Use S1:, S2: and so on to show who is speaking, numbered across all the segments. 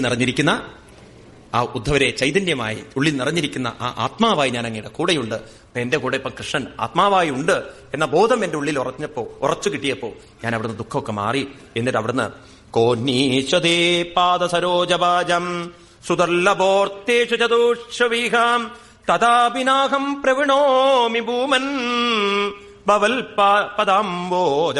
S1: നിറഞ്ഞിരിക്കുന്ന ആ ഉദ്ധവരെ ചൈതന്യമായി ഉള്ളിൽ നിറഞ്ഞിരിക്കുന്ന ആ ആത്മാവായി ഞാൻ അങ്ങയുടെ കൂടെയുണ്ട് എന്റെ കൂടെ ഇപ്പൊ കൃഷ്ണൻ ആത്മാവായി ഉണ്ട് എന്ന ബോധം എന്റെ ഉള്ളിൽ ഉറഞ്ഞപ്പോ ഉറച്ചു കിട്ടിയപ്പോ ഞാൻ അവിടുന്ന് ദുഃഖമൊക്കെ മാറി. എന്നിട്ട് അവിടുന്ന് കോന്നീശ്വതേ പാദസരോജവാജം സുദർലഭോർത്തേഷു ചതുഷവീഹാം തഥാപിനാഹം പ്രവിണോമി ഭൂമൻ ബവൽ പദാംബോജ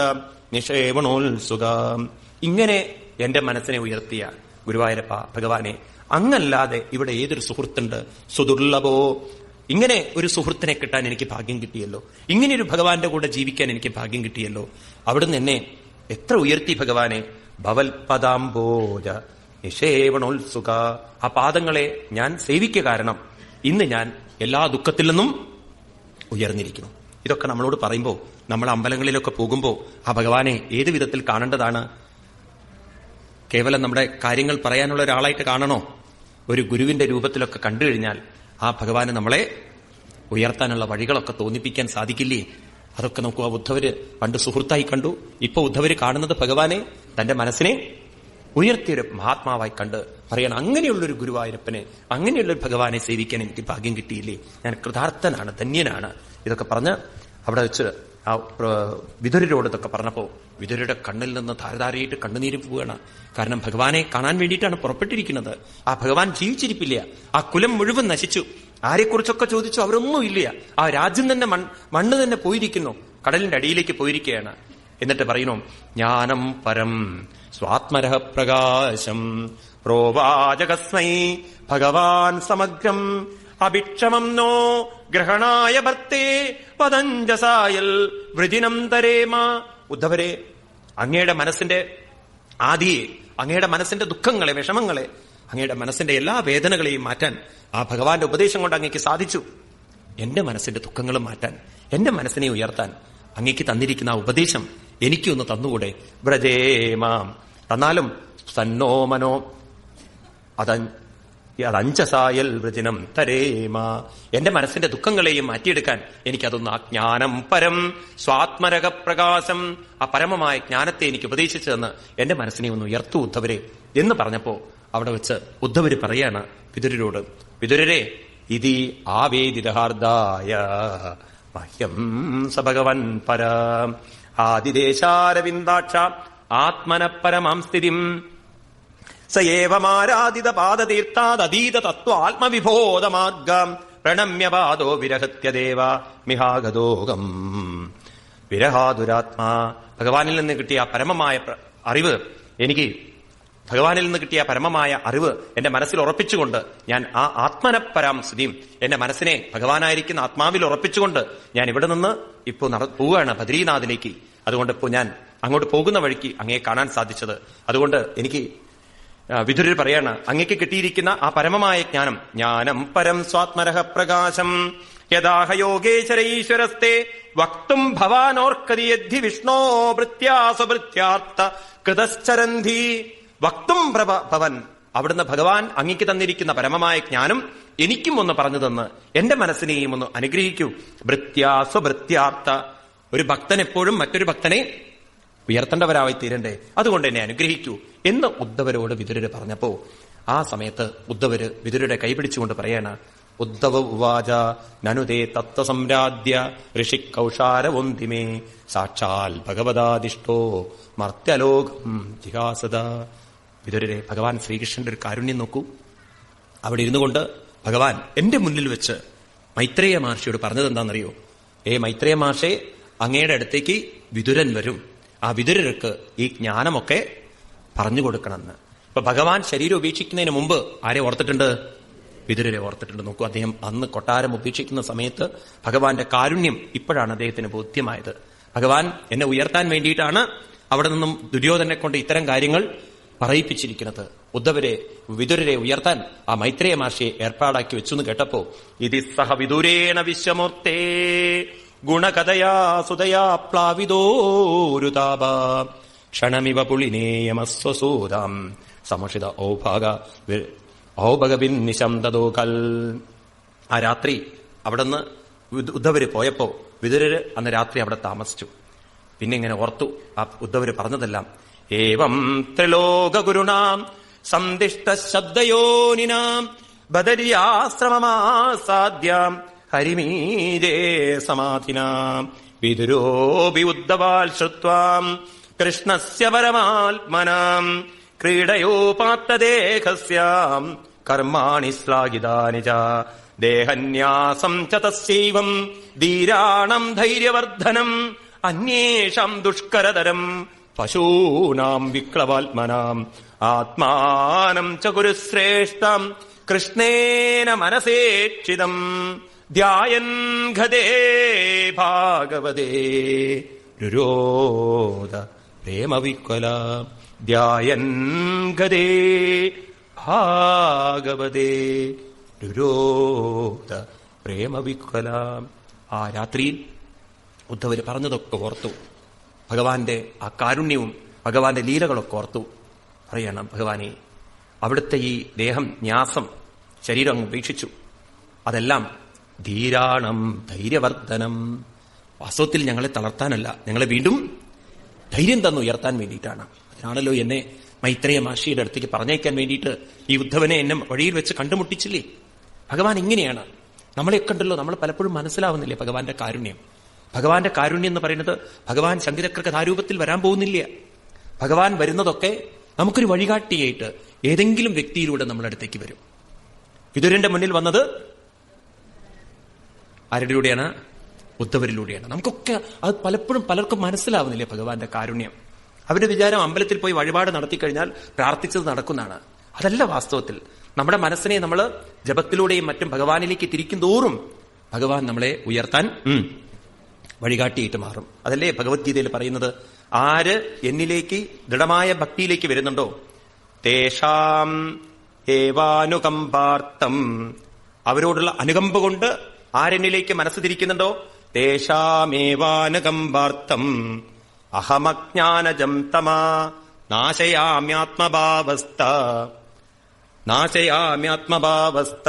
S1: നിഷേവണോത്സുഖം ഇങ്ങനെ എന്റെ മനസ്സിനെ ഉയർത്തിയ ഗുരുവായൂരപ്പ ഭഗവാനെ. അങ്ങല്ലാതെ ഇവിടെ ഏതൊരു സുഹൃത്തുണ്ട്? സുദുർലഭോ. ഇങ്ങനെ ഒരു സുഹൃത്തിനെ കിട്ടാൻ എനിക്ക് ഭാഗ്യം കിട്ടിയല്ലോ. ഇങ്ങനെ ഒരു ഭഗവാന്റെ കൂടെ ജീവിക്കാൻ എനിക്ക് ഭാഗ്യം കിട്ടിയല്ലോ. അവിടുന്ന് എന്നെ എത്ര ഉയർത്തി ഭഗവാനെ. ഭവൽപദാംബോജ നിഷേവണോത്സുക. ആ പാദങ്ങളെ ഞാൻ സേവിക്ക കാരണം ഇന്ന് ഞാൻ എല്ലാ ദുഃഖത്തിൽ നിന്നും ഉയർന്നിരിക്കുന്നു. ഇതൊക്കെ നമ്മളോട് പറയുമ്പോൾ നമ്മൾ അമ്പലങ്ങളിലൊക്കെ പോകുമ്പോൾ ആ ഭഗവാനെ ഏത് വിധത്തിൽ കാണേണ്ടതാണ്? കേവലം നമ്മുടെ കാര്യങ്ങൾ പറയാനുള്ള ഒരാളായിട്ട് കാണണോ? ഒരു ഗുരുവിന്റെ രൂപത്തിലൊക്കെ കണ്ടു കഴിഞ്ഞാൽ ആ ഭഗവാന് നമ്മളെ ഉയർത്താനുള്ള വഴികളൊക്കെ തോന്നിപ്പിക്കാൻ സാധിക്കില്ലേ? അതൊക്കെ നോക്കൂ ആ ഉദ്ധവര് പണ്ട് സുഹൃത്തായി കണ്ടു. ഇപ്പൊ ഉദ്ധവര് കാണുന്നത് ഭഗവാനെ തന്റെ മനസ്സിനെ ഉയർത്തിയൊരു മഹാത്മാവായി കണ്ട് പറയണം അങ്ങനെയുള്ളൊരു ഗുരുവായൂരപ്പനെ അങ്ങനെയുള്ളൊരു ഭഗവാനെ സേവിക്കാൻ എനിക്ക് ഭാഗ്യം കിട്ടിയില്ലേ? ഞാൻ കൃതാർത്ഥനാണ് ധന്യനാണ്. ഇതൊക്കെ പറഞ്ഞ് അവിടെ വെച്ച് ആ വിതുരരോട് ഇതൊക്കെ പറഞ്ഞപ്പോ വിതുരയുടെ കണ്ണിൽ നിന്ന് ധാരധാരയായിട്ട് കണ്ണുനീര് പോവുകയാണ്. കാരണം ഭഗവാനെ കാണാൻ വേണ്ടിയിട്ടാണ് പുറപ്പെട്ടിരിക്കുന്നത്. ആ ഭഗവാൻ ജീവിച്ചിരിപ്പില്ല. ആ കുലം മുഴുവൻ നശിച്ചു. ആരെക്കുറിച്ചൊക്കെ ചോദിച്ചു അവരൊന്നും ഇല്ല. ആ രാജ്യം തന്നെ മണ്ണ് തന്നെ പോയിരിക്കുന്നു. കടലിന്റെ അടിയിലേക്ക് പോയിരിക്കുകയാണ്. എന്നിട്ട് പറയുന്നു ജ്ഞാനം പരം സ്വാത്മരഹ പ്രകാശം. പ്രോവാചകസ്മൈ ഭഗവാൻ സമഗ്രം. അഭിക്ഷമം നോ ഗ്രഹണായ ഭർത്തേ. പതഞ്ജസായൽ വൃജിനം തരേമ ഉദ്ധവരെ അങ്ങയുടെ മനസ്സിന്റെ ആദിയെ അങ്ങയുടെ മനസ്സിന്റെ ദുഃഖങ്ങളെ വിഷമങ്ങളെ അങ്ങയുടെ മനസ്സിന്റെ എല്ലാ വേദനകളെയും മാറ്റാൻ ആ ഭഗവാന്റെ ഉപദേശം കൊണ്ട് അങ്ങേക്ക് സാധിച്ചു. എന്റെ മനസ്സിന്റെ ദുഃഖങ്ങളും മാറ്റാൻ എന്റെ മനസ്സിനെ ഉയർത്താൻ അങ്ങേക്ക് തന്നിരിക്കുന്ന ആ ഉപദേശം എനിക്കൊന്ന് തന്നുകൂടെ? വ്രജേമാം തന്നാലും സന്നോ മനോ അത അതഞ്ചസായൽ വൃജനം തരേമ. എന്റെ മനസ്സിന്റെ ദുഃഖങ്ങളെയും മാറ്റിയെടുക്കാൻ എനിക്കതൊന്ന് ആ ജ്ഞാനം പരം സ്വാത്മരക പ്രകാശം ആ പരമമായ ജ്ഞാനത്തെ എനിക്ക് ഉപദേശിച്ചു തന്ന് എന്റെ മനസ്സിനെ ഒന്ന് ഉയർത്തു ഉദ്ധവരെ എന്ന് പറഞ്ഞപ്പോ അവിടെ വെച്ച് ഉദ്ധവര് പറയാണ് പിതുരരോട് പിതുരരെ ഇതി ആവേദിതഹാർദായ മഹ്യം സഭഗവൻ ഭഗവൻ പര. ആദിദേശാരവിന്ദാക്ഷ ആത്മന പരമാം സ്ഥിതിം സയേവമാരാധിത പാദതീർത്ഥാദീത തത്വ ആത്മവിബോധമാർഗം പ്രണമ്യ പാദോ വിരഹത്യ വിരഹത്യദേവ മിഹാഗതോകം വിരഹാതുരാത്മാ ഭഗവാനിൽ നിന്ന് കിട്ടിയ പരമമായ അറിവ് എനിക്ക് ഭഗവാനിൽ നിന്ന് കിട്ടിയ പരമമായ അറിവ് എന്റെ മനസ്സിൽ ഉറപ്പിച്ചുകൊണ്ട് ഞാൻ ആ ആത്മനപരാം സ്ഥിതിയും എന്റെ മനസ്സിനെ ഭഗവാനായിരിക്കുന്ന ആത്മാവിൽ ഉറപ്പിച്ചുകൊണ്ട് ഞാൻ ഇവിടെ നിന്ന് ഇപ്പോൾ നട പോവുകയാണ് ബദ്രീനാഥിലേക്ക്. അതുകൊണ്ട് ഇപ്പോൾ ഞാൻ അങ്ങോട്ട് പോകുന്ന വഴിക്ക് അങ്ങയെ കാണാൻ സാധിച്ചത്. അതുകൊണ്ട് എനിക്ക് വിതുരർ പറയാണ് അങ്ങക്ക് കിട്ടിയിരിക്കുന്ന ആ പരമമായ ജ്ഞാനം ജ്ഞാനം പരം സ്വാത്മരഹ പ്രകാശം. യഥാഹ യോഗേശ്വരൈശ്വരസ്തെ വക്തും ഭവാനോർക്കതിയദ്ധി വിഷ്ണോ വൃത്യാസവൃത്യാർത്ഥ കൃതശ്ചരന്ധി. വക്തും ഭവൻ അവിടുന്ന് ഭഗവാൻ അങ്ങക്ക് തന്നിരിക്കുന്ന പരമമായ ജ്ഞാനം എനിക്കും ഒന്ന് പറഞ്ഞു തന്ന് എന്റെ മനസ്സിനെയും ഒന്ന് അനുഗ്രഹിക്കൂ. വൃത്യാസ്വൃത്യാർത്ഥ ഒരു ഭക്തൻ എപ്പോഴും മറ്റൊരു ഭക്തനെ ഉയർത്തേണ്ടവരായി തീരണ്ടേ അതുകൊണ്ട് എന്നെ അനുഗ്രഹിക്കൂ. എന്ന് ഉദ്ധവരോട് വിതുരര് പറഞ്ഞപ്പോ ആ സമയത്ത് ഉദ്ധവര് വിതുരയുടെ കൈപിടിച്ചുകൊണ്ട് പറയാണ് ഉദ്ധവ ഉവാച നനുതേ തത്വസംരാധ്യ ഋഷി കൗഷാരവൊന്തിമേ സാക്ഷാൽ ഭഗവതാദിഷ്ടോ മർത്യലോകം ജിഹാസത വിതുരരെ ഭഗവാൻ ശ്രീകൃഷ്ണന്റെ ഒരു കാരുണ്യം നോക്കൂ. അവിടെ ഇരുന്നു കൊണ്ട് ഭഗവാൻ എന്റെ മുന്നിൽ വെച്ച് മൈത്രേയ മഹർഷിയോട് പറഞ്ഞത് എന്താണെന്നറിയോ? ഏ മൈത്രേയ മഹർഷെ അങ്ങയുടെ അടുത്തേക്ക് വിതുരൻ വരും. ആ വിതുരർക്ക് ഈ ജ്ഞാനമൊക്കെ പറഞ്ഞു കൊടുക്കണമെന്ന്. ഇപ്പൊ ഭഗവാൻ ശരീരം ഉപേക്ഷിക്കുന്നതിന് മുമ്പ് ആരെ ഓർത്തിട്ടുണ്ട്? വിതുരരെ ഓർത്തിട്ടുണ്ട്. നോക്കൂ അദ്ദേഹം അന്ന് കൊട്ടാരം ഉപേക്ഷിക്കുന്ന സമയത്ത് ഭഗവാന്റെ കാരുണ്യം ഇപ്പോഴാണ് അദ്ദേഹത്തിന് ബോധ്യമായത്. ഭഗവാൻ എന്നെ ഉയർത്താൻ വേണ്ടിയിട്ടാണ് അവിടെ നിന്നും ദുര്യോധനെ കൊണ്ട് ഇത്തരം കാര്യങ്ങൾ പറയിപ്പിച്ചിരിക്കുന്നത്. ഉദ്ധവരെ വിതുരരെ ഉയർത്താൻ ആ മൈത്രേയ മഹർഷിയെ ഏർപ്പാടാക്കി വെച്ചു എന്ന് കേട്ടപ്പോ ഇതി സഹ വിദുരേണ വിശ്വമൂർത്തേ ഗുണകഥയാ സുതയാ പ്ലാവിതോരുതാപ. ക്ഷണമിവ പുളിനേയമസ്വസൂതാം സമുഷിത ഔഭാഗ ഔഭഗവിൻ നിശംതോ കൽ. ആ രാത്രി അവിടുന്ന് ഉദ്ധവര് പോയപ്പോ വിതുരര് അന്ന് രാത്രി അവിടെ താമസിച്ചു. പിന്നെ ഇങ്ങനെ ഓർത്തു ആ ഉദ്ധവര് പറഞ്ഞതെല്ലാം. ഏവം ത്രിലോക ഗുരുണാം സന്ദിഷ്ട ശബ്ദയോനിനാം ബദരിയാശ്രമമാസാദ്യം ഹരിമീരേ സമാധിനാം വിതുരോപി ഉദ്ധവാൽ ശ്രുത്വാം കൃഷ്ണസ്യ പരമാത്മനാം. ക്രീഡയോപാത്തദേഹസ്യാം. കർമാണി ശ്ലാഘിതാനി ച. ദേഹന്യാസം ച ധീരാണം ധൈര്യവർദ്ധനം. അന്യേഷാം ദുഷ്കരതരം. പശൂനാം വിക്ലവാത്മനാം. ആത്മാനം ച ഗുരുശ്രേഷ്ഠം. കൃഷ്ണേന മനസേക്ഷിതം ധ്യായൻ ഘതേ ഭാഗവതേ. രുരോധ പ്രേമവിക്വല ധ്യായൻ ഗതേ ഭാഗവതേ. രുരോധ പ്രേമവിക്വല ആ രാത്രിയിൽ ഉദ്ധവര് പറഞ്ഞതൊക്കെ ഓർത്തു. ഭഗവാന്റെ ആ കാരുണ്യവും ഭഗവാന്റെ ലീലകളൊക്കെ ഓർത്തു. പറയണം ഭഗവാനെ അവിടുത്തെ ഈ ദേഹം ന്യാസം ശരീരം ഉപേക്ഷിച്ചു. അതെല്ലാം ധീരാണം ധൈര്യവർദ്ധനം. വാസ്തവത്തിൽ ഞങ്ങളെ തളർത്താനല്ല ഞങ്ങളെ വീണ്ടും ധൈര്യം തന്നു ഉയർത്താൻ വേണ്ടിയിട്ടാണ്. അതിനാണല്ലോ എന്നെ മൈത്രേയ മാഷിയുടെ അടുത്തേക്ക് പറഞ്ഞേക്കാൻ വേണ്ടിയിട്ട് ഈ ഉദ്ധവനെ എന്നെ വഴിയിൽ വെച്ച് കണ്ടുമുട്ടിച്ചില്ലേ? ഭഗവാൻ ഇങ്ങനെയാണ്. നമ്മളെ കണ്ടല്ലോ നമ്മൾ പലപ്പോഴും മനസ്സിലാവുന്നില്ലേ ഭഗവാന്റെ കാരുണ്യം? ഭഗവാന്റെ കാരുണ്യം എന്ന് പറയുന്നത് ഭഗവാൻ ശങ്കരക്ര കഥാരൂപത്തിൽ വരാൻ പോകുന്നില്ല. ഭഗവാൻ വരുന്നതൊക്കെ നമുക്കൊരു വഴികാട്ടിയായിട്ട് ഏതെങ്കിലും വ്യക്തിയിലൂടെ നമ്മുടെ അടുത്തേക്ക് വരും. വിതുരന്റെ മുന്നിൽ വന്നത് ആരുടെയിലൂടെയാണ് ഉദ്ധവരിലൂടെയാണ് നമുക്കൊക്കെ അത് പലപ്പോഴും പലർക്കും മനസ്സിലാവുന്നില്ലേ ഭഗവാന്റെ കാരുണ്യം? അവരുടെ വിചാരം അമ്പലത്തിൽ പോയി വഴിപാട് നടത്തി കഴിഞ്ഞാൽ പ്രാർത്ഥിച്ചത് നടക്കുന്നതാണ്. അതല്ല വാസ്തവത്തിൽ. നമ്മുടെ മനസ്സിനെ നമ്മൾ ജപത്തിലൂടെയും മറ്റും ഭഗവാനിലേക്ക് തിരിക്കും തോറും ഭഗവാൻ നമ്മളെ ഉയർത്താൻ വഴികാട്ടിയിട്ട് മാറും. അതല്ലേ ഭഗവത്ഗീതയിൽ പറയുന്നത്? ആര് എന്നിലേക്ക് ദൃഢമായ ഭക്തിയിലേക്ക് വരുന്നുണ്ടോ? തേഷാം ഏവാനുകമ്പാർത്ഥം. അവരോടുള്ള അനുകമ്പ കൊണ്ട് ആരെന്നിലേക്ക് മനസ്സ് തിരിക്കുന്നുണ്ടോ? തേഷാമേവാനുകമ്പാർത്ഥം അഹമജ്ഞാനജം തമാ. നാശയാമ്യാത്മഭാവസ്ഥ. നാശയാമ്യാത്മഭാവസ്ഥ.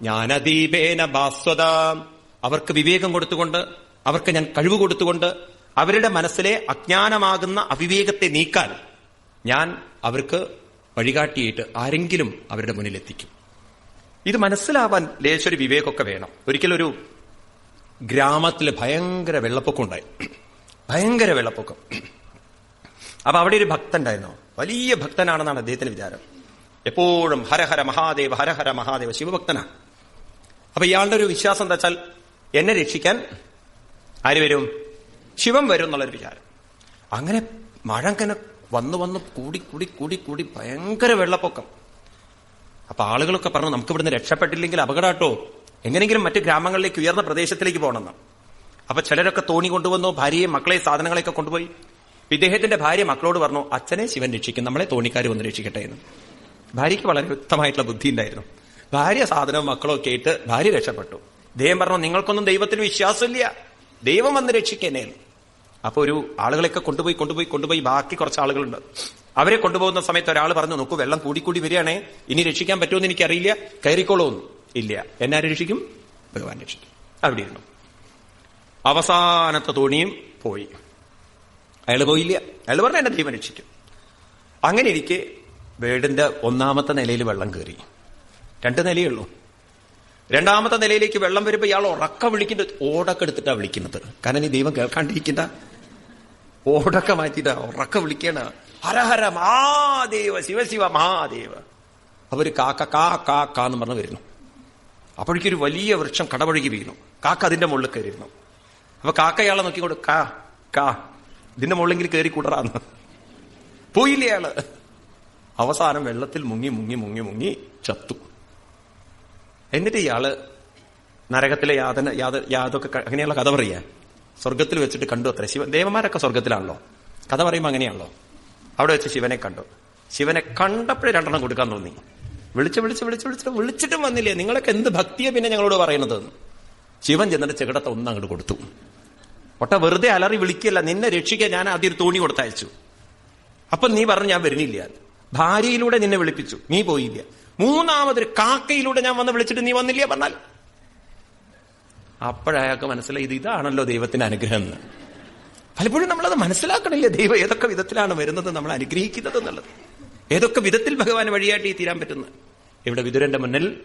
S1: ജ്ഞാനദീപേന ഭാസ്വത. അവർക്ക് വിവേകം കൊടുത്തുകൊണ്ട് അവർക്ക് ഞാൻ കഴിവ് കൊടുത്തുകൊണ്ട് അവരുടെ മനസ്സിലെ അജ്ഞാനമാകുന്ന അവിവേകത്തെ നീക്കാൻ ഞാൻ അവർക്ക് വഴികാട്ടിയിട്ട് ആരെങ്കിലും അവരുടെ മുന്നിലെത്തിക്കും. ഇത് മനസ്സിലാവാൻ ലേശൊരു വിവേകമൊക്കെ വേണം. ഒരിക്കലൊരു ഗ്രാമത്തിൽ ഭയങ്കര വെള്ളപ്പൊക്കം ഉണ്ടായി ഭയങ്കര വെള്ളപ്പൊക്കം. അപ്പൊ അവിടെ ഒരു ഭക്തൻ ഉണ്ടായിരുന്നു വലിയ ഭക്തനാണെന്നാണ് അദ്ദേഹത്തിന്റെ വിചാരം. എപ്പോഴും ഹരഹര മഹാദേവ ഹരഹര മഹാദേവ ശിവഭക്തനാണ് അപ്പൊ ഇയാളുടെ ഒരു വിശ്വാസം എന്താ വെച്ചാൽ എന്നെ രക്ഷിക്കാൻ ആര് വരും? ശിവം വരും എന്നുള്ളൊരു വിചാരം. അങ്ങനെ മഴ അങ്ങനെ വന്നു വന്ന് കൂടി കൂടി കൂടി കൂടി ഭയങ്കര വെള്ളപ്പൊക്കം. അപ്പൊ ആളുകളൊക്കെ പറഞ്ഞു നമുക്ക് ഇവിടുന്ന് രക്ഷപ്പെട്ടില്ലെങ്കിൽ അപകടാട്ടോ എങ്ങനെയെങ്കിലും മറ്റു ഗ്രാമങ്ങളിലേക്ക് ഉയർന്ന പ്രദേശത്തിലേക്ക് പോകണമെന്ന്. അപ്പൊ ചിലരൊക്കെ തോണി കൊണ്ടുവന്നു ഭാര്യയെ മക്കളെ സാധനങ്ങളെയൊക്കെ കൊണ്ടുപോയി. ഇദ്ദേഹത്തിന്റെ ഭാര്യ മക്കളോട് പറഞ്ഞു അച്ഛനെ ശിവൻ രക്ഷിക്കും നമ്മളെ തോണിക്കാർ വന്ന് രക്ഷിക്കട്ടെ എന്ന്. ഭാര്യയ്ക്ക് വളരെ വ്യക്തമായിട്ടുള്ള ബുദ്ധി ഉണ്ടായിരുന്നു. ഭാര്യ സാധനവും മക്കളും ആയിട്ട് ഭാര്യ രക്ഷപ്പെട്ടു. ദൈവം പറഞ്ഞു നിങ്ങൾക്കൊന്നും ദൈവത്തിൽ വിശ്വാസമില്ല. ദൈവം വന്ന് രക്ഷിക്കണേ എന്ന്. അപ്പൊ ഒരു ആളുകളെയൊക്കെ കൊണ്ടുപോയി കൊണ്ടുപോയി കൊണ്ടുപോയി. ബാക്കി കുറച്ച് ആളുകളുണ്ട്. അവരെ കൊണ്ടുപോകുന്ന സമയത്ത് ഒരാൾ പറഞ്ഞു നോക്കൂ വെള്ളം കൂടി കൂടി വരികയാണേ. ഇനി രക്ഷിക്കാൻ പറ്റുമെന്ന് എനിക്കറിയില്ല. കയറിക്കോളൂ. ഇല്ല. എന്നെ രക്ഷിക്കും? ഭഗവാൻ രക്ഷിക്കും. അവിടെ ഇരുന്നു. അവസാനത്തെ തോണിയും പോയി. അയാൾ പോയില്ല. അയാൾ പറഞ്ഞ എന്നെ ദൈവം രക്ഷിക്കും അങ്ങനെ ഇരിക്കെ വീടിന്റെ ഒന്നാമത്തെ നിലയിൽ വെള്ളം കയറി രണ്ട് നിലയേ ഉള്ളൂ. രണ്ടാമത്തെ നിലയിലേക്ക് വെള്ളം വരുമ്പോ ഇയാൾ ഉറക്കം വിളിക്കുന്നത് ഓടൊക്കെ എടുത്തിട്ടാ വിളിക്കുന്നത്. കാരണം ഈ ദൈവം കേൾക്കാണ്ടിരിക്കണ്ട ഓടൊക്കെ മാറ്റിട്ടാ ഉറക്കം വിളിക്കണ. ഹരഹര മഹാദേവ ശിവശിവ മഹാദേവ. അവർ കാക്ക കാ കാ കാ എന്ന് വരുന്നു. അപ്പോഴേക്കൊരു വലിയ വൃക്ഷം കടപഴകി വീണു. കാക്ക അതിന്റെ മുകളിൽ കയറിയിരുന്നു. അപ്പൊ കാക്കയാളെ നോക്കിക്കൊണ്ട് കാ കാ ഇതിന്റെ മുകളിലെങ്കിൽ കയറി കൂടറാന്ന്. പോയില്ലേ അയാൾ? അവസാനം വെള്ളത്തിൽ മുങ്ങി മുങ്ങി മുങ്ങി മുങ്ങി ചത്തു. എന്നിട്ട് ഇയാൾ നരകത്തിലെ യാതന യാത യാതൊക്കെ അങ്ങനെയുള്ള കഥ പറയാ സ്വർഗത്തിൽ വെച്ചിട്ട് കണ്ടു അത്ര. ശിവൻ ദേവന്മാരൊക്കെ സ്വർഗത്തിലാണല്ലോ കഥ പറയുമ്പോൾ അങ്ങനെയാണല്ലോ. അവിടെ വെച്ച് ശിവനെ കണ്ടു. ശിവനെ കണ്ടപ്പോഴേ രണ്ടെണ്ണം കൊടുക്കാൻ തോന്നി. വിളിച്ച് വിളിച്ച് വിളിച്ച് വിളിച്ചിട്ട് വിളിച്ചിട്ടും വന്നില്ലേ? നിങ്ങളൊക്കെ എന്ത് ഭക്തിയെ പിന്നെ ഞങ്ങളോട് പറയണത് ശിവൻ ചെന്നിട്ട് ചെകിടത്തെ ഒന്ന് അങ്ങോട്ട് കൊടുത്തു. ഒട്ട വെറുതെ അലറി വിളിക്കല്ല. നിന്നെ രക്ഷിക്കാൻ ഞാൻ ആദ്യം ഒരു തോണി കൊടുത്തയച്ചു അപ്പൊ നീ പറഞ്ഞു ഞാൻ വരുന്നില്ല. ഭാര്യയിലൂടെ നിന്നെ വിളിപ്പിച്ചു. നീ പോയില്ല. മൂന്നാമതൊരു കാക്കയിലൂടെ ഞാൻ വന്ന് വിളിച്ചിട്ട് നീ വന്നില്ല പറഞ്ഞാൽ? അപ്പോഴയാൾക്ക് മനസ്സിലായി ഇത് ഇതാണല്ലോ ദൈവത്തിന്റെ അനുഗ്രഹം എന്ന്. പലപ്പോഴും നമ്മളത് മനസ്സിലാക്കണില്ല. ദൈവം ഏതൊക്കെ വിധത്തിലാണ് വരുന്നത് നമ്മൾ അനുഗ്രഹിക്കുന്നത് എന്നുള്ളത്. ഏതൊക്കെ വിധത്തിൽ ഭഗവാൻ വഴിയാട്ടി തീരാൻ പറ്റുന്നു ഇവിടെ വിതുരന്റെ മുന്നിൽ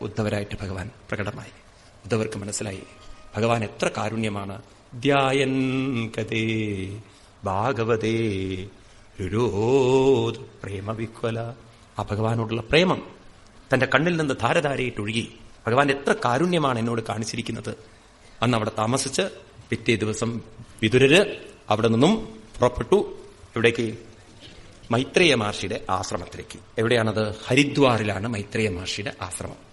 S1: ഉദ്ധവരായിട്ട് ഭഗവാൻ പ്രകടമായി. ഉദ്ധവർക്ക് മനസ്സിലായി. ഭഗവാൻ എത്ര കാരുണ്യമാണ്. ധ്യായൻ കഥേ ഭാഗവതേ രുരോത് പ്രേമവിക്വല ആ ഭഗവാനോടുള്ള പ്രേമം തന്റെ കണ്ണിൽ നിന്ന് ധാരധാരയിട്ടൊഴുകി ഭഗവാൻ എത്ര കാരുണ്യമാണ് എന്നോട് കാണിച്ചിരിക്കുന്നത്. അന്ന് അവിടെ താമസിച്ച് പിറ്റേ ദിവസം വിതുരര് അവിടെ നിന്നും പുറപ്പെട്ടു. എവിടേക്ക് മൈത്രേയ മഹർഷിയുടെ ആശ്രമത്തിലേക്ക്. എവിടെയാണത്? ഹരിദ്വാറിലാണ് മൈത്രേയ മഹർഷിയുടെ ആശ്രമം.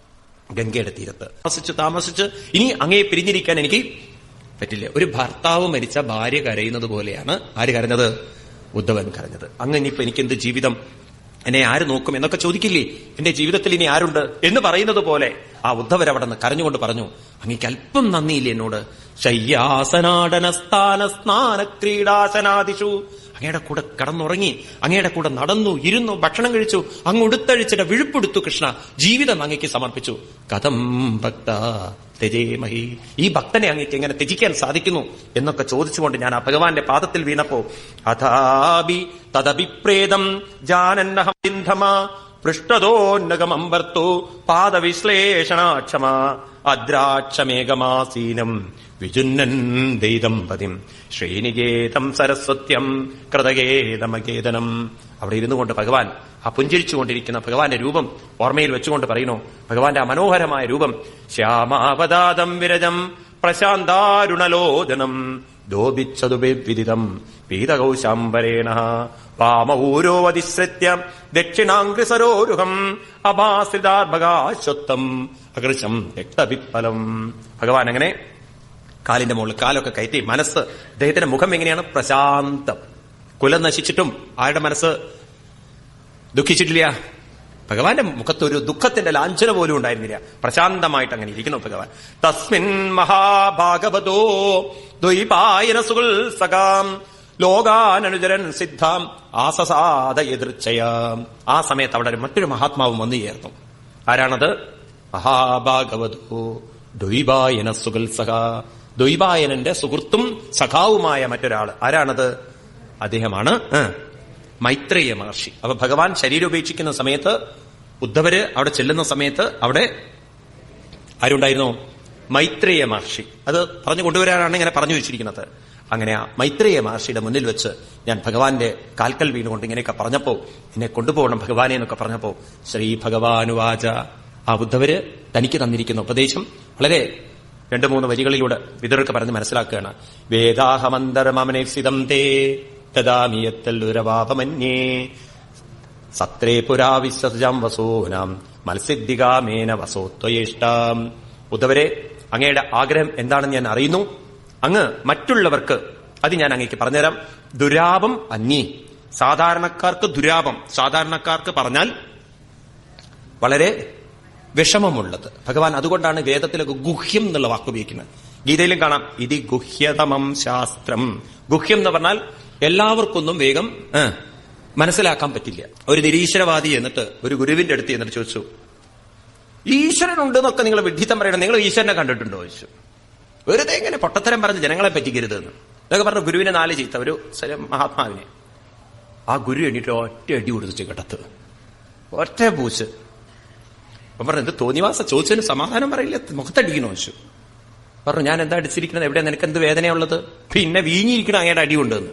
S1: ഗംഗയുടെ തീരത്ത്. താമസിച്ച് താമസിച്ച് ഇനി അങ്ങേ പിരിഞ്ഞിരിക്കാൻ എനിക്ക് പറ്റില്ല. ഒരു ഭർത്താവ് മരിച്ച ഭാര്യ കരയുന്നത് പോലെയാണ്. ആര് കരഞ്ഞത്? ഉദ്ധവൻ കരഞ്ഞത്. അങ്ങ് ഇനിയിപ്പോ എനിക്ക് എന്ത് ജീവിതം? എന്നെ ആര് നോക്കും എന്നൊക്കെ ചോദിക്കില്ലേ? എന്റെ ജീവിതത്തിൽ ഇനി ആരുണ്ട്? എന്ന് പറയുന്നത് പോലെ ആ ഉദ്ധവരവിടെ നിന്ന് കരഞ്ഞുകൊണ്ട് പറഞ്ഞു അങ്ങേക്ക് അല്പം നന്ദിയില്ലേ എന്നോട്? ശയ്യാസനാടന സ്ഥാന സ്നാന ക്രീഡാസനാദിഷു അങ്ങയുടെ കൂടെ കടന്നുറങ്ങി അങ്ങയുടെ കൂടെ നടന്നു ഇരുന്നു ഭക്ഷണം കഴിച്ചു അങ്ങ് ഉടുത്തഴിച്ചിട്ട് വിഴുപ്പെടുത്തു കൃഷ്ണ. ജീവിതം അങ്ങയ്ക്ക് സമർപ്പിച്ചു. കഥം ഭക്ത തെജേമഹി ഈ ഭക്തനെ അങ്ങേക്ക് എങ്ങനെ ത്യജിക്കാൻ സാധിക്കുന്നു എന്നൊക്കെ ചോദിച്ചുകൊണ്ട് ഞാൻ ആ ഭഗവാന്റെ പാദത്തിൽ വീണപ്പോ അഥാബി തദഭിപ്രേതം ജാനന്നഹം പൃഷ്ടതോന്നകമം വർത്തു പാദവിശ്ലേഷണാക്ഷമ അദ്രാക്ഷമേകമാസീനം വിജുന്നൻ ദൈതംപതിം. ശ്രീനികേതം സരസ്വത്യം കൃതകേതമകേതനം. അവിടെ ഇരുന്നു കൊണ്ട് ഭഗവാൻ ആ പുഞ്ചിരിച്ചുകൊണ്ടിരിക്കുന്ന ഭഗവാന്റെ രൂപം ഓർമ്മയിൽ വെച്ചുകൊണ്ട് പറയുന്നു. ഭഗവാന്റെ ആ മനോഹരമായ രൂപം ശ്യാമാവതാദം വിരജം പ്രശാന്താരുണലോചനം ദോപിച്ചതുവിദിതം പീതകൗശാംബരേണ. വാമഊരോവതിശ്രിത്യ ദക്ഷിണാംഗ്രിസരോരുഹം അഭാസിതാർഭകാശ്വത്വം അകൃശം രക്തപിപ്പലം ഭഗവാൻ അങ്ങനെ കാലിന്റെ മുകളിൽ കാലൊക്കെ കയറ്റി മനസ്സ് അദ്ദേഹത്തിന്റെ മുഖം എങ്ങനെയാണ്? പ്രശാന്തം. കുലം നശിച്ചിട്ടും ആരുടെ മനസ്സ് ദുഃഖിച്ചിട്ടില്ല? ഭഗവാന്റെ മുഖത്ത് ഒരു ദുഃഖത്തിന്റെ ലാഞ്ചന പോലും ഉണ്ടായിരുന്നില്ല. പ്രശാന്തമായിട്ട് അങ്ങനെ ഇരിക്കുന്നു ഭഗവാൻ. തസ്മിൻ മഹാഭാഗവതോ ദ്വൈപായനസുകൾ സകാം ലോകാനനുചരൻ സിദ്ധാം ആസസാദ എതിർച്ചയാം. ആ സമയത്ത് അവിടെ മറ്റൊരു മഹാത്മാവും വന്നു ചേർന്നു. ആരാണത്? മഹാഭാഗവതോ ദ്വൈപായന സുകൾ ദ്വൈപായനന്റെ സുഹൃത്തും സഖാവുമായ മറ്റൊരാൾ ആരാണത്? അദ്ദേഹമാണ് മൈത്രേയ മഹർഷി. അപ്പൊ ഭഗവാൻ ശരീരം ഉപേക്ഷിക്കുന്ന സമയത്ത് ഉദ്ധവര് അവിടെ ചെല്ലുന്ന സമയത്ത് അവിടെ ആരുണ്ടായിരുന്നു? മൈത്രേയ മഹർഷി. അത് പറഞ്ഞു കൊണ്ടുവരാനാണ് ഇങ്ങനെ പറഞ്ഞു വെച്ചിരിക്കുന്നത്. അങ്ങനെ ആ മൈത്രേയ മഹർഷിയുടെ മുന്നിൽ വെച്ച് ഞാൻ ഭഗവാന്റെ കാൽക്കൽ വീണുകൊണ്ട് ഇങ്ങനെയൊക്കെ പറഞ്ഞപ്പോ എന്നെ കൊണ്ടുപോകണം ഭഗവാനെ എന്നൊക്കെ പറഞ്ഞപ്പോ ശ്രീ ഭഗവാനുവാച ആ ബുദ്ധവര് തനിക്ക് തന്നിരിക്കുന്ന ഉപദേശം വളരെ രണ്ടു മൂന്ന് വരികളിലൂടെ വിതർക്ക് പറഞ്ഞ് മനസ്സിലാക്കുകയാണ്. വേദാഹമന്തരമനേസിതം തേ തദാമിയത്തല്ലുരവാപമന്യേ സത്രേ പുരാ വിശ്വസാം വസൂനാം. മത്സിദ്ധികാമേന വസോത്വയേഷ്ടാം. ഉദ്ധവരെ അങ്ങയുടെ ആഗ്രഹം എന്താണെന്ന് ഞാൻ അറിയുന്നു. അങ്ങ് മറ്റുള്ളവർക്ക് അത് ഞാൻ അങ്ങേക്ക് പറഞ്ഞുതരാം. ദുരാപം അന്യേ. സാധാരണക്കാർക്ക് ദുരാപം. സാധാരണക്കാർക്ക് പറഞ്ഞാൽ വളരെ വിഷമമുള്ളത്. ഭഗവാൻ അതുകൊണ്ടാണ് വേദത്തിലൊക്കെ ഗുഹ്യം എന്നുള്ള വാക്ക് ഉപയോഗിക്കുന്നത്. ഗീതയിലും കാണാം ഇത് ഗുഹ്യതമം ശാസ്ത്രം. ഗുഹ്യം എന്ന് പറഞ്ഞാൽ എല്ലാവർക്കൊന്നും വേഗം മനസ്സിലാക്കാൻ പറ്റില്ല. ഒരു നിരീശ്വരവാദി എന്നിട്ട് ഒരു ഗുരുവിന്റെ അടുത്ത് എന്നിട്ട് ചോദിച്ചു ഈശ്വരനുണ്ട് എന്നൊക്കെ നിങ്ങൾ വിഡ്ഢിത്തം പറയണം. നിങ്ങൾ ഈശ്വരനെ കണ്ടിട്ടുണ്ടോ? ചോദിച്ചു. വെറുതെ ഇങ്ങനെ പൊട്ടത്തരം പറഞ്ഞ് ജനങ്ങളെ പറ്റിക്കരുത് എന്ന് ഇതൊക്കെ പറഞ്ഞു ഗുരുവിനെ നാല് ചീത്ത ഒരു മഹാത്മാവിനെ. ആ ഗുരു എണ്ണിട്ട് ഒറ്റ അടി കൊടുത്തു കിടത്ത്. ഒറ്റ പൂച്ച്. അപ്പൊ പറഞ്ഞു എന്ത് തോന്നിവാസ? ചോദിച്ചതിന് സമാധാനം പറയില്ല. മുഖത്തടിക്കണോ ചോദിച്ചു പറഞ്ഞു ഞാൻ എന്താ അടിച്ചിരിക്കുന്നത്? എവിടെ നിനക്ക് എന്ത് വേദനയുള്ളത്? പിന്നെ വീഞ്ഞിരിക്കണം അങ്ങയുടെ അടി കൊണ്ടുവന്ന്.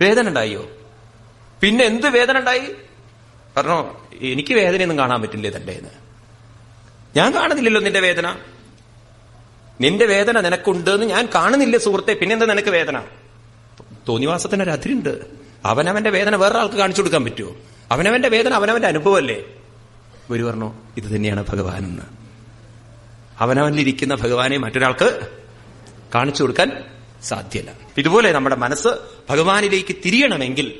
S1: വേദന ഉണ്ടായോ? പിന്നെ എന്ത് വേദന ഉണ്ടായി? പറഞ്ഞോ എനിക്ക് വേദനയൊന്നും കാണാൻ പറ്റില്ല തന്റെ ഞാൻ കാണുന്നില്ലല്ലോ നിന്റെ വേദന. നിന്റെ വേദന നിനക്കുണ്ട് എന്ന് ഞാൻ കാണുന്നില്ല സുഹൃത്തെ. പിന്നെന്താ നിനക്ക് വേദന? തോന്നിവാസത്തിന് ഒരു അതിരുണ്ട്. അവനവന്റെ വേദന വേറൊരാൾക്ക് കാണിച്ചു കൊടുക്കാൻ പറ്റുമോ? അവനവന്റെ വേദന അവനവന്റെ അനുഭവമല്ലേ? ഗുരു പറഞ്ഞു ഇത് തന്നെയാണ് ഭഗവാൻ എന്ന്. അവനവനിലിരിക്കുന്ന ഭഗവാനെ മറ്റൊരാൾക്ക് കാണിച്ചു കൊടുക്കാൻ സാധ്യല്ല. ഇതുപോലെ നമ്മുടെ മനസ്സ് ഭഗവാനിലേക്ക് തിരിയണമെങ്കിൽ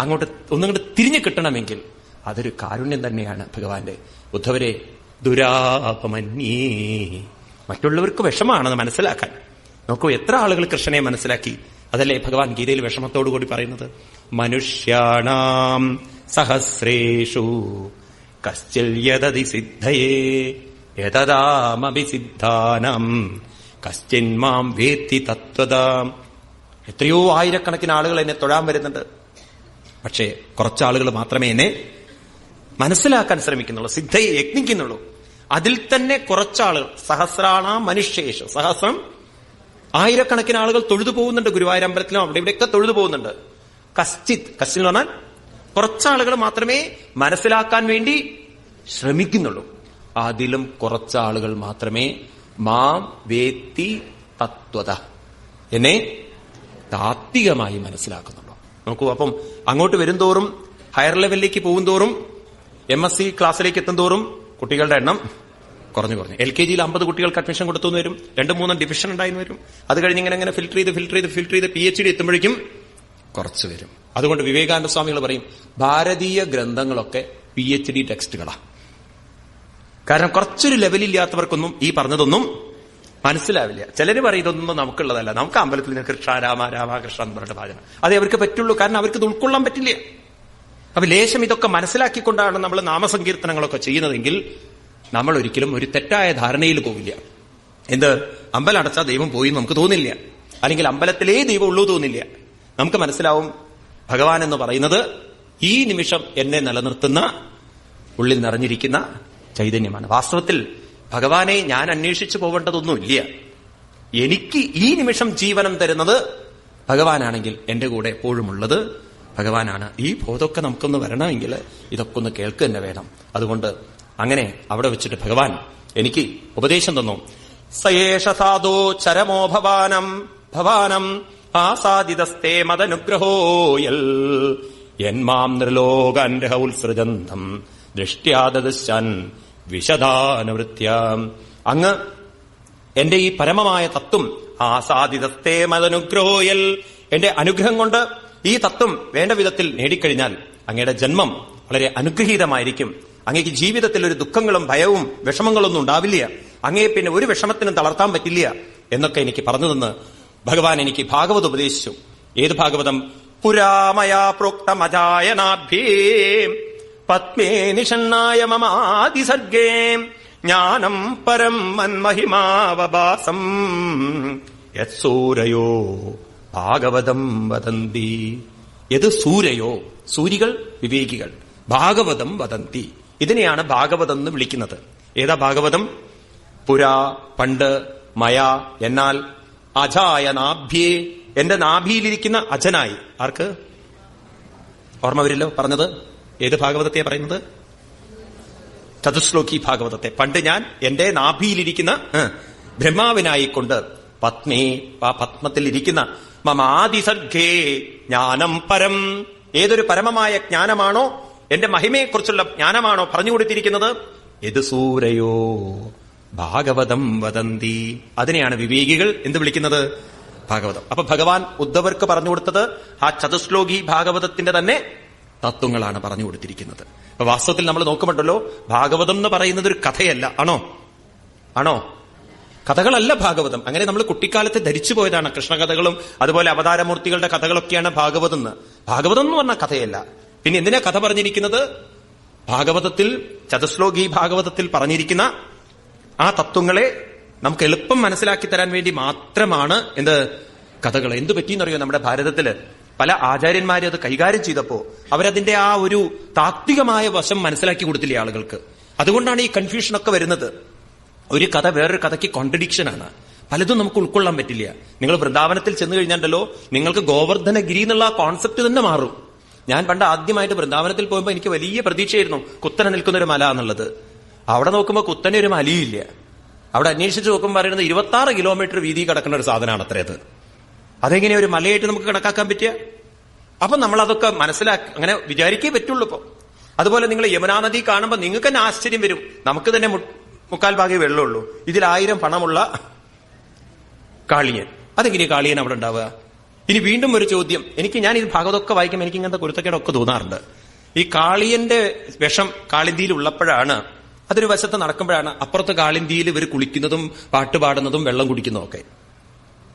S1: അങ്ങോട്ട് ഒന്നങ്ങോട്ട് തിരിഞ്ഞു കിട്ടണമെങ്കിൽ അതൊരു കാരുണ്യം തന്നെയാണ് ഭഗവാന്റെ. ഉദ്ധവരെ ദുരാപമന്യേ. മറ്റുള്ളവർക്ക് വിഷമാണെന്ന് മനസ്സിലാക്കാൻ. നോക്കൂ എത്ര ആളുകൾ കൃഷ്ണനെ മനസ്സിലാക്കി? അതല്ലേ ഭഗവാൻ ഗീതയിൽ വിഷമത്തോടു കൂടി പറയുന്നത്? മനുഷ്യാണാം സഹസ്രേഷു കശ്ചിൽ യതതി സിദ്ധയേ സിദ്ധാനം കശ്ചിന്മാം വേത്തി തത്വതാം എത്രയോ ആയിരക്കണക്കിന് ആളുകൾ എന്നെ തൊഴാൻ വരുന്നുണ്ട്. പക്ഷേ കുറച്ചാളുകൾ മാത്രമേ എന്നെ മനസ്സിലാക്കാൻ ശ്രമിക്കുന്നുള്ളൂ സിദ്ധയെ യജ്ഞിക്കുന്നുള്ളൂ. അതിൽ തന്നെ കുറച്ചാളുകൾ സഹസ്രാണ മനുഷ്യേഷ സഹസ്രം ആയിരക്കണക്കിന് ആളുകൾ തൊഴുതു പോകുന്നുണ്ട്. ഗുരുവായൂർ അമ്പലത്തിലും അവിടെ ഇവിടെയൊക്കെ തൊഴുതു പോകുന്നുണ്ട്. കസ്റ്റിത് കസ്റ്റിൽ എന്ന് പറഞ്ഞാൽ കുറച്ചാളുകൾ മാത്രമേ മനസ്സിലാക്കാൻ വേണ്ടി ശ്രമിക്കുന്നുള്ളൂ. അതിലും കുറച്ചാളുകൾ മാത്രമേ മാം വേത്തി തത്വത എന്നെ താത്വികമായി മനസ്സിലാക്കുന്നുള്ളൂ. നോക്കൂ അപ്പം അങ്ങോട്ട് വരുംതോറും ഹയർ ലെവലിലേക്ക് പോകും തോറും എം എസ് സി ക്ലാസ്സിലേക്ക് എത്തും തോറും കുട്ടികളുടെ എണ്ണം കുറഞ്ഞു കുറഞ്ഞു. എൽ കെ ജിയിൽ അമ്പത് കുട്ടികൾക്ക് അഡ്മിഷൻ കൊടുത്തു വരും. രണ്ട് മൂന്നും ഡിവിഷൻ ഉണ്ടായിരുന്നു വരും. അത് കഴിഞ്ഞ് ഇങ്ങനെ ഇങ്ങനെ ഫിൽറ്റർ ചെയ്ത് ഫിൽറ്റർ ചെയ്ത് ഫിൽറ്റർ ചെയ്ത് പി എച്ച് ഡി എത്തുമ്പോഴേക്കും കുറച്ച് വരും. അതുകൊണ്ട് വിവേകാനന്ദ സ്വാമികൾ പറയും ഭാരതീയ ഗ്രന്ഥങ്ങളൊക്കെ പി എച്ച് ഡി ടെക്സ്റ്റുകളാണ് കാരണം കുറച്ചൊരു ലെവലില്ലാത്തവർക്കൊന്നും ഈ പറഞ്ഞതൊന്നും മനസ്സിലാവില്ല. ചിലര് പറയും ഇതൊന്നും നമുക്കുള്ളതല്ല. നമുക്ക് അമ്പലത്തിൽ നിന്ന് കൃഷ്ണ രാമ രാമകൃഷ്ണ എന്ന് പറഞ്ഞിട്ട് ഭാജന അതേ അവർക്ക് പറ്റുള്ളൂ. കാരണം അവർക്ക് ഇത് ഉൾക്കൊള്ളാൻ പറ്റില്ല. അപ്പൊ ലേശം ഇതൊക്കെ മനസ്സിലാക്കിക്കൊണ്ടാണ് നമ്മൾ നാമസങ്കീർത്തനങ്ങളൊക്കെ ചെയ്യുന്നതെങ്കിൽ നമ്മൾ ഒരിക്കലും ഒരു തെറ്റായ ധാരണയിൽ പോവില്ല. എന്ത്? അമ്പലം അടച്ചാൽ ദൈവം പോയി നമുക്ക് തോന്നില്ല. അല്ലെങ്കിൽ അമ്പലത്തിലേ ദൈവം ഉള്ളൂ തോന്നില്ല. നമുക്ക് മനസ്സിലാവും ഭഗവാൻ എന്ന് പറയുന്നത് ഈ നിമിഷം എന്നെ നിലനിർത്തുന്ന ഉള്ളിൽ നിറഞ്ഞിരിക്കുന്ന ചൈതന്യമാണ്. വാസ്തവത്തിൽ ഭഗവാനെ ഞാൻ അന്വേഷിച്ചു പോവേണ്ടതൊന്നുമില്ല. എനിക്ക് ഈ നിമിഷം ജീവനം തരുന്നത് ഭഗവാനാണെങ്കിൽ എന്റെ കൂടെ എപ്പോഴും ഉള്ളത് ഭഗവാനാണ്. ഈ ബോധമൊക്കെ നമുക്കൊന്ന് വരണമെങ്കിൽ ഇതൊക്കെ ഒന്ന് കേൾക്കുക തന്നെ വേണം. അതുകൊണ്ട് അങ്ങനെ അവിടെ വെച്ചിട്ട് ഭഗവാൻ എനിക്ക് ഉപദേശം തന്നു. സയേഷ സാധോ ചരമോ ഭവാനം ഭവാനം ആസാദിതസ്തേ മതനുഗ്രഹോയൽ യന്മാം നിർലോകാൻരഹ ഉത്സൃജന്തം ദൃഷ്ട്യാദശൻ വിശദാനവൃത്യാം. അങ്ങ് എന്റെ ഈ പരമമായ തത്വം ആസാദിതസ്തേ മതനുഗ്രഹോയൽ എന്റെ അനുഗ്രഹം കൊണ്ട് ഈ തത്വം വേണ്ട വിധത്തിൽ നേടിക്കഴിഞ്ഞാൽ അങ്ങയുടെ ജന്മം വളരെ അനുഗ്രഹീതമായിരിക്കും. അങ്ങേക്ക് ജീവിതത്തിൽ ഒരു ദുഃഖങ്ങളും ഭയവും വിഷമങ്ങളൊന്നും ഉണ്ടാവില്ല. അങ്ങയെ പിന്നെ ഒരു വിഷമത്തിനും തളർത്താൻ പറ്റില്ല എന്നൊക്കെ എനിക്ക് പറഞ്ഞു തന്ന് ഭഗവാൻ എനിക്ക് ഭാഗവത് ഉപദേശിച്ചു. ഏത് ഭാഗവതം? പുരാമയാ പ്രോക്തമജായനാഭ്യേം പത്മേ നിഷണ്ണായ മമാതിസർഗേ. ജ്ഞാനം പരം മന്മഹിമാവഭാസം. യത്സൂരയോ ഭാഗവതം വദന്തി. യത് സൂരയോ? സൂരികൾ വിവേകികൾ. ഭാഗവതം വദന്തി. ഇതിനെയാണ് ഭാഗവതം എന്ന് വിളിക്കുന്നത്. ഏതാ ഭാഗവതം? പുരാ പണ്ട് മയ എന്നാൽ അജായ നാഭ്യേ എന്റെ നാഭിയിലിരിക്കുന്ന അജനായി. ആർക്ക്? ഓർമ്മ വരില്ലോ പറഞ്ഞത്? ഏത് ഭാഗവതത്തെ പറയുന്നത്? ചതുശ്ലോകി ഭാഗവതത്തെ. പണ്ട് ഞാൻ എന്റെ നാഭിയിലിരിക്കുന്ന ബ്രഹ്മാവിനായിക്കൊണ്ട് പത്നി ആ പത്മത്തിൽ ഇരിക്കുന്ന മമാതിസർഗേ ജ്ഞാനം പരം. ഏതൊരു പരമമായ ജ്ഞാനമാണോ എന്റെ മഹിമയെക്കുറിച്ചുള്ള ജ്ഞാനമാണോ പറഞ്ഞു കൊടുത്തിരിക്കുന്നത് ഇത് സൂരയോ ഭാഗവതം വദന്തി. അതിനെയാണ് വിവേകികൾ എന്ത് വിളിക്കുന്നത്? ഭാഗവതം. അപ്പൊ ഭഗവാൻ ഉദ്ധവർക്ക് പറഞ്ഞു കൊടുത്തത് ആ ചതുശ്ലോകി ഭാഗവതത്തിന്റെ തന്നെ തത്വങ്ങളാണ് പറഞ്ഞു കൊടുത്തിരിക്കുന്നത്. അപ്പൊ വാസ്തവത്തിൽ നമ്മൾ നോക്കുമ്പോണ്ടല്ലോ ഭാഗവതം എന്ന് പറയുന്നത് ഒരു കഥയല്ല. ആണോ? ആണോ? കഥകളല്ല ഭാഗവതം. അങ്ങനെ നമ്മൾ കുട്ടിക്കാലത്ത് ധരിച്ചു പോയതാണ് കൃഷ്ണകഥകളും അതുപോലെ അവതാരമൂർത്തികളുടെ കഥകളൊക്കെയാണ് ഭാഗവതം എന്ന്. ഭാഗവതം എന്ന് പറഞ്ഞ കഥയല്ല. പിന്നെ എന്തിനാ കഥ പറഞ്ഞിരിക്കുന്നത്? ഭാഗവതത്തിൽ ചതുശ്ലോകി ഭാഗവതത്തിൽ പറഞ്ഞിരിക്കുന്ന ആ തത്വങ്ങളെ നമുക്ക് എളുപ്പം മനസ്സിലാക്കി തരാൻ വേണ്ടി മാത്രമാണ് എന്ത് കഥകൾ. എന്തു പറ്റിയെന്നറിയോ നമ്മുടെ ഭാരതത്തിൽ? പല ആചാര്യന്മാരെ അത് കൈകാര്യം ചെയ്തപ്പോ അവരതിന്റെ ആ ഒരു താത്വികമായ വശം മനസ്സിലാക്കി കൊടുത്തില്ലേ ആളുകൾക്ക്. അതുകൊണ്ടാണ് ഈ കൺഫ്യൂഷൻ ഒക്കെ വരുന്നത്. ഒരു കഥ വേറൊരു കഥയ്ക്ക് കോൺട്രഡിക്ഷൻ ആണ്. പലതും നമുക്ക് ഉൾക്കൊള്ളാൻ പറ്റില്ല. നിങ്ങൾ വൃന്ദാവനത്തിൽ ചെന്ന് കഴിഞ്ഞാണ്ടല്ലോ നിങ്ങൾക്ക് ഗോവർദ്ധനഗിരി എന്നുള്ള കോൺസെപ്റ്റ് തന്നെ മാറും. ഞാൻ പണ്ട് ആദ്യമായിട്ട് വൃന്ദാവനത്തിൽ പോകുമ്പോൾ എനിക്ക് വലിയ പ്രതീക്ഷയായിരുന്നു കുത്തനെ നിൽക്കുന്ന ഒരു മല എന്നുള്ളത്. അവിടെ നോക്കുമ്പോൾ കുത്തനെ ഒരു മലിയില്ല. അവിടെ അന്വേഷിച്ച് നോക്കുമ്പോൾ പറയുന്നത് ഇരുപത്തി കിലോമീറ്റർ വീതി കിടക്കുന്ന ഒരു സാധനമാണ് അത്രയത് അതെങ്ങനെ ഒരു മലയായിട്ട് നമുക്ക് കണക്കാക്കാൻ പറ്റിയ? അപ്പൊ നമ്മൾ അതൊക്കെ മനസ്സിലാക്കി അങ്ങനെ വിചാരിക്കേ പറ്റുള്ളൂ ഇപ്പൊ. അതുപോലെ നിങ്ങൾ യമുനാ നദി കാണുമ്പോൾ നിങ്ങൾക്ക് തന്നെ ആശ്ചര്യം വരും. നമുക്ക് തന്നെ മുക്കാൽ ഭാഗേ വെള്ളമുള്ളൂ. ഇതിൽ പണമുള്ള കാളിയൻ. അതെങ്ങനെയാ കാളിയൻ അവിടെ ഉണ്ടാവുക? ഇനി വീണ്ടും ഒരു ചോദ്യം. എനിക്ക് ഞാൻ ഈ ഭാഗതൊക്കെ വായിക്കുമ്പോൾ എനിക്ക് ഇങ്ങനത്തെ കുരുത്തക്കേടൊക്കെ തോന്നാറുണ്ട്. ഈ കാളിയന്റെ വിഷം കാളിന്തിയിൽ ഉള്ളപ്പോഴാണ് അതൊരു വശത്ത് നടക്കുമ്പോഴാണ് അപ്പുറത്ത് കാളിന്തിയിൽ ഇവർ കുളിക്കുന്നതും പാട്ടുപാടുന്നതും വെള്ളം കുടിക്കുന്നതും ഒക്കെ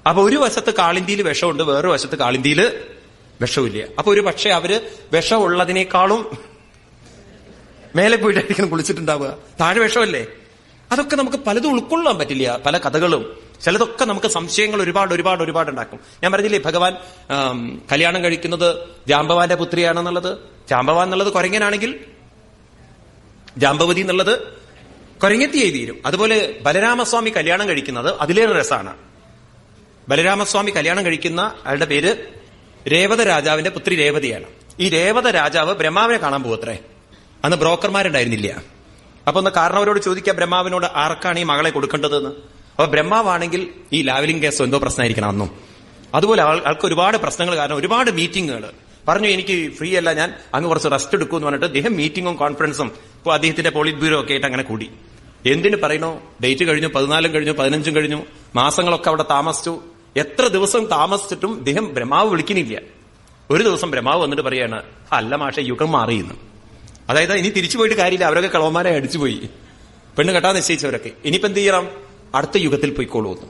S1: അപ്പൊ ഒരു വശത്ത് കാളിന്തിയിൽ വിഷമുണ്ട് വേറൊരു വശത്ത് കാളിന്തിയിൽ വിഷമില്ല അപ്പൊ ഒരു പക്ഷേ അവർ വിഷമുള്ളതിനേക്കാളും മേലെ പോയിട്ടായിരിക്കും കുളിച്ചിട്ടുണ്ടാവുക. താഴെ വിഷമല്ലേ അതൊക്കെ നമുക്ക് പലതും ഉൾക്കൊള്ളാൻ പറ്റില്ല പല കഥകളും. ചിലതൊക്കെ നമുക്ക് സംശയങ്ങൾ ഒരുപാട് ഒരുപാട് ഒരുപാട് ഉണ്ടാക്കും. ഞാൻ പറഞ്ഞില്ലേ ഭഗവാൻ കല്യാണം കഴിക്കുന്നത് ജാമ്പവാന്റെ പുത്രിയാണെന്നുള്ളത്? ജാമ്പവാൻ എന്നുള്ളത് കൊരങ്ങനാണെങ്കിൽ ജാമ്പവതി എന്നുള്ളത് കൊരങ്ങത്തിയായി തീരും. അതുപോലെ ബലരാമസ്വാമി കല്യാണം കഴിക്കുന്നത് അതിലേറെ രസമാണ്. ബലരാമസ്വാമി കല്യാണം കഴിക്കുന്ന അയാളുടെ പേര് രേവത രാജാവിന്റെ പുത്രി രേവതിയാണ്. ഈ രേവത രാജാവ് ബ്രഹ്മാവിനെ കാണാൻ പോകത്രേ അന്ന് ബ്രോക്കർമാരുണ്ടായിരുന്നില്ല. അപ്പൊ ഒന്ന് കാരണവരോട് ചോദിക്കാം ബ്രഹ്മാവിനോട് ആർക്കാണ് ഈ മകളെ കൊടുക്കേണ്ടതെന്ന്? അപ്പൊ ബ്രഹ്മാവാണെങ്കിൽ ഈ ലാവലിംഗ് കേസ് എന്തോ പ്രശ്നമായിരിക്കണം അന്നും. അതുപോലെ ആൾക്ക് ഒരുപാട് പ്രശ്നങ്ങൾ കാരണം ഒരുപാട് മീറ്റിങ്ങുകൾ പറഞ്ഞു എനിക്ക് ഫ്രീ അല്ല ഞാൻ. അങ്ങ് കുറച്ച് റെസ്റ്റ് എടുക്കും എന്ന് പറഞ്ഞിട്ട് അദ്ദേഹം മീറ്റിങ്ങും കോൺഫറൻസും ഇപ്പോൾ അദ്ദേഹത്തിന്റെ പോളിറ്റ് ബ്യൂറോ ഒക്കെ ആയിട്ട് അങ്ങനെ കൂടി. എന്തിനു പറയണോ? ഡേറ്റ് കഴിഞ്ഞു പതിനാലും കഴിഞ്ഞു പതിനഞ്ചും കഴിഞ്ഞു. മാസങ്ങളൊക്കെ അവിടെ താമസിച്ചു. എത്ര ദിവസം താമസിച്ചിട്ടും ഇദ്ദേഹം ബ്രഹ്മാവ് വിളിക്കുന്നില്ല ഒരു ദിവസം ബ്രഹ്മാവ് വന്നിട്ട് പറയാണ് അല്ല മാഷ യുഗം മാറിയെന്ന്. അതായത് ഇനി തിരിച്ചു പോയിട്ട് കാര്യമില്ല. അവരൊക്കെ കളവന്മാരെ അടിച്ചുപോയി. പെണ്ണ് കെട്ടാൻ നിശ്ചയിച്ചവരൊക്കെ. ഇനിയിപ്പോ എന്ത് ചെയ്യണം? അടുത്ത യുഗത്തിൽ പോയിക്കോളൂ എന്ന്.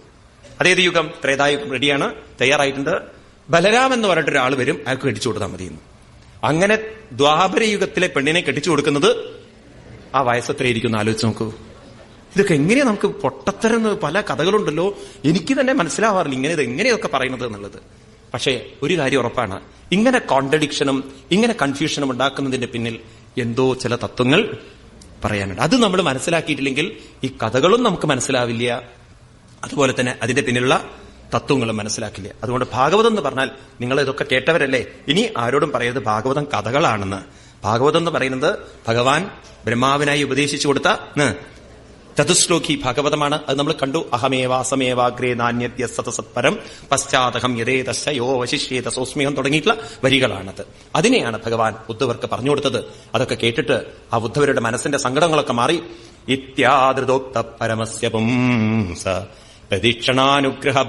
S1: അതേത് യുഗം? ത്രേതായുഗം റെഡിയാണ് തയ്യാറായിട്ടുണ്ട്. ബലരാം എന്ന് പറഞ്ഞിട്ട് വരും അയാൾക്ക് കെട്ടിച്ചു കൊടുത്താൽ മതിയെന്ന്. അങ്ങനെ ദ്വാപര യുഗത്തിലെ പെണ്ണിനെ കെട്ടിച്ചു കൊടുക്കുന്നത് ആ വയസ്സത്രയായിരിക്കും ആലോചിച്ച് നോക്കൂ. ഇതൊക്കെ എങ്ങനെയാ നമുക്ക് പൊട്ടത്തരം പല കഥകളുണ്ടല്ലോ. എനിക്ക് തന്നെ മനസ്സിലാവാറില്ല ഇങ്ങനെ ഇത് എങ്ങനെയൊക്കെ പറയുന്നത് എന്നുള്ളത്. പക്ഷേ ഒരു കാര്യം ഉറപ്പാണ്. ഇങ്ങനെ കോൺട്രഡിക്ഷനും ഇങ്ങനെ കൺഫ്യൂഷനും ഉണ്ടാക്കുന്നതിന്റെ പിന്നിൽ എന്തോ ചില തത്വങ്ങൾ പറയാനുണ്ട്. അത് നമ്മൾ മനസ്സിലാക്കിയിട്ടില്ലെങ്കിൽ ഈ കഥകളും നമുക്ക് മനസ്സിലാവില്ല. അതുപോലെ തന്നെ അതിന്റെ പിന്നിലുള്ള തത്വങ്ങളും മനസ്സിലാക്കില്ല. അതുകൊണ്ട് ഭാഗവതം എന്ന് പറഞ്ഞാൽ നിങ്ങൾ ഇതൊക്കെ കേട്ടവരല്ലേ? ഇനി ആരോടും പറയരുത് ഭാഗവതം കഥകളാണെന്ന്. ഭാഗവതം എന്ന് പറയുന്നത് ഭഗവാൻ ബ്രഹ്മാവിനായി ഉപദേശിച്ചു കൊടുത്ത ചതുശ്ലോകി ഭാഗവതമാണ്. അത് നമ്മൾ കണ്ടു. അഹമേവാസമേവാഗ്രേ നാണ്യത്യ സതസത്പരം പശ്ചാത്തകം യഥേതശ യോ വശിഷ്യേത സോസ്മേഹം തുടങ്ങിയിട്ടുള്ള വരികളാണത്. അതിനെയാണ് ഭഗവാൻ ഉദ്ധവർക്ക് പറഞ്ഞു കൊടുത്തത്. അതൊക്കെ കേട്ടിട്ട് ആ ഉദ്ധവരുടെ മനസ്സിന്റെ സങ്കടങ്ങളൊക്കെ മാറി. ഇത്യാദൃതോക്ത പരമസ്യ പുംസ പ്രദീക്ഷണാനുഗ്രഹ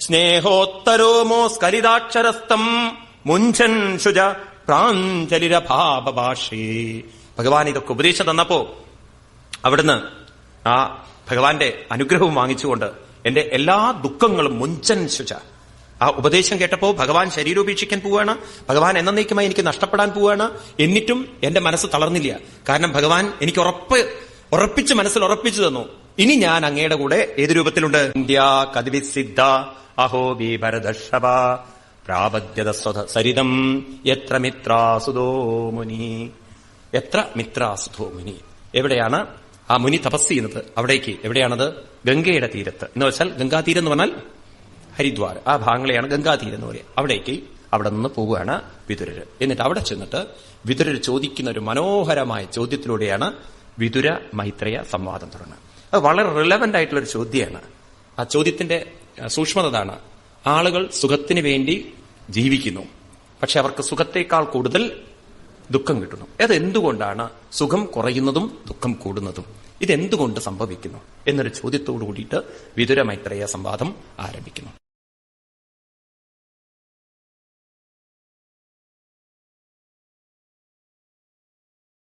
S1: സ്നേഹോത്തരോമോ സ്കലിതാക്ഷരസ്ഥം മുഞ്ചൻ ശുജ പ്രാഞ്ജലിരഭാപഭാഷേ ഭഗവാൻ ഇതൊക്കെ ഉപദേശം തന്നപ്പോ അവിടുന്ന് ആ ഭഗവാന്റെ അനുഗ്രഹവും വാങ്ങിച്ചുകൊണ്ട് എന്റെ എല്ലാ ദുഃഖങ്ങളും മുഞ്ചൻ ശുച. ആ ഉപദേശം കേട്ടപ്പോ ഭഗവാൻ ശരീരോപേക്ഷിക്കാൻ പോവുകയാണ് ഭഗവാൻ എന്നേക്കുമായി എനിക്ക് നഷ്ടപ്പെടാൻ പോവുകയാണ് എന്നിട്ടും എന്റെ മനസ്സ് തളർന്നില്ല. കാരണം ഭഗവാൻ എനിക്ക് ഉറപ്പ് ഉറപ്പിച്ച് മനസ്സിൽ ഉറപ്പിച്ചു തന്നു. ഇനി ഞാൻ അങ്ങയുടെ കൂടെ ഏത് രൂപത്തിലുണ്ട്? ഇന്ത്യ കതിവിസിദ്ധ അഹോ ഭരതർഷഭ പ്രാപദ്യത സ്വത സരിതം എത്ര മിത്രാസുതോ മുനി? എത്ര മിത്രാസുതോ മുനി? എവിടെയാണ് ആ മുനി തപസ് ചെയ്യുന്നത്? അവിടേക്ക്. എവിടെയാണത്? ഗംഗയുടെ തീരത്ത്. എന്ന് വെച്ചാൽ ഗംഗാതീരം എന്ന് പറഞ്ഞാൽ ഹരിദ്വാർ. ആ ഭാഗങ്ങളെയാണ് ഗംഗാതീരം എന്ന് പറയുക. അവിടേക്ക് അവിടെ നിന്ന് പോവുകയാണ് വിതുരര്. എന്നിട്ട് അവിടെ ചെന്നിട്ട് വിതുരർ ചോദിക്കുന്ന ഒരു മനോഹരമായ ചോദ്യത്തിലൂടെയാണ് വിതുര മൈത്രേയ സംവാദം തുടങ്ങുന്നത്. അത് വളരെ റിലവന്റ് ആയിട്ടുള്ള ഒരു ചോദ്യമാണ്. ആ ചോദ്യത്തിന്റെ സൂക്ഷ്മതാണ് ആളുകൾ സുഖത്തിന് വേണ്ടി ജീവിക്കുന്നു. പക്ഷെ അവർക്ക് സുഖത്തേക്കാൾ കൂടുതൽ ദുഃഖം കിട്ടുന്നു. അതെന്തുകൊണ്ടാണ് സുഖം കുറയുന്നതും ദുഃഖം കൂടുന്നതും? ഇതെന്തുകൊണ്ട് സംഭവിക്കുന്നു? എന്നൊരു ചോദ്യത്തോടു കൂടിയിട്ട് വിതുര മൈത്രേയ സംവാദം ആരംഭിക്കുന്നു.